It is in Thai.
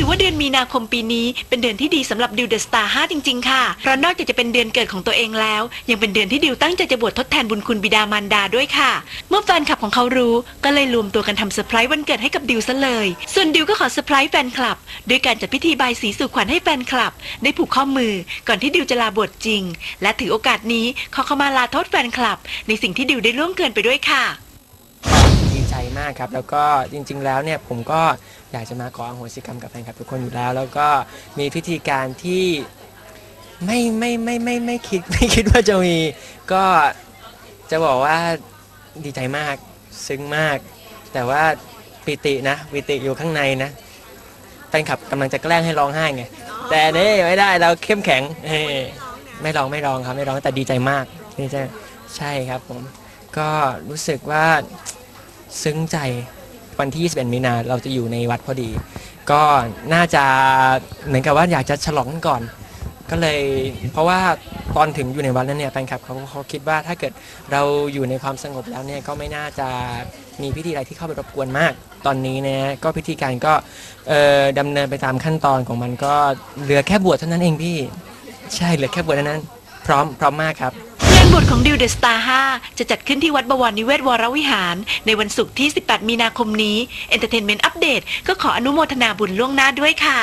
ถือว่าเดือนมีนาคมปีนี้เป็นเดือนที่ดีสำหรับดิวเดอะสตาร์5จริง ๆ ค่ะ เพราะนอกจากจะเป็นเดือนเกิดของตัวเองแล้ว ยังเป็นเดือนที่ดิวตั้งใจจะบวชทดแทนบุญคุณบิดามารดาด้วยค่ะ เมื่อแฟนคลับของเขารู้ก็เลยรวมตัวกันทำเซอร์ไพรส์วันเกิดให้กับดิวซะเลย ส่วนดิวก็ขอเซอร์ไพรส์แฟนคลับด้วยการจัดพิธีบายสีสู่ขวัญให้แฟนคลับ ได้ผูกข้อมือก่อนที่ดิวจะลาบวชจริง และถือโอกาสนี้ขอเข้ามาลาโทษแฟนคลับ ในสิ่งที่ดิวได้ล่วงเกินไปด้วยค่ะ ใจมากครับแล้วก็จริง ๆ แล้วเนี่ยผมก็อยากจะมาขออโหสิกรรมกับแฟนคลับทุกคนอยู่แล้ว แล้วก็มีพิธีการที่ไม่ไม่ไม่ไม่ไม่คิดไม่คิดว่าจะมีก็จะบอกว่าดีใจมากซึ้งมาก แต่ว่าปิตินะปิติอยู่ข้างในนะแฟนคลับกำลังจะแกล้งให้ร้องไห้ไงแต่นี่ไม่ได้เราเข้มแข็งเฮ้ไม่ร้องไม่ร้องครับไม่ร้องแต่ดีใจมากดีใจใช่ครับผมก็รู้สึกว่า ซึ้งใจวันที่ 21 มีนาเราจะอยู่ในวัดพอดี ก็น่าจะเหมือนกับว่าอยากจะฉลองกันก่อน ก็เลยเพราะว่าตอนถึงอยู่ในวัดนั้นเนี่ยแฟนคลับเขาเขาคิดว่าถ้าเกิดเราอยู่ในความสงบแล้วเนี่ยก็ไม่น่าจะมีพิธีอะไรที่เข้าไปรบกวนมาก ตอนนี้นี่ยก็พิธีการก็เอ่อดำเนินไปตามขั้นตอนของมันก็เหลือแค่บวชเท่านั้นเองพี่ ใช่เหลือแค่บวชเท่านั้น พร้อมพร้อมมากครับ งบทของดิวเดอะสตาร์5จะจัดขึ้นที่วัดบวรนิเวศวรวิหาร ในวันศุกร์ที่ 18 มีนาคมนี้เอนเตอร์เทนเมนต์อัปเดตก็ขออนุโมทนาบุญล่วงหน้าด้วยค่ะ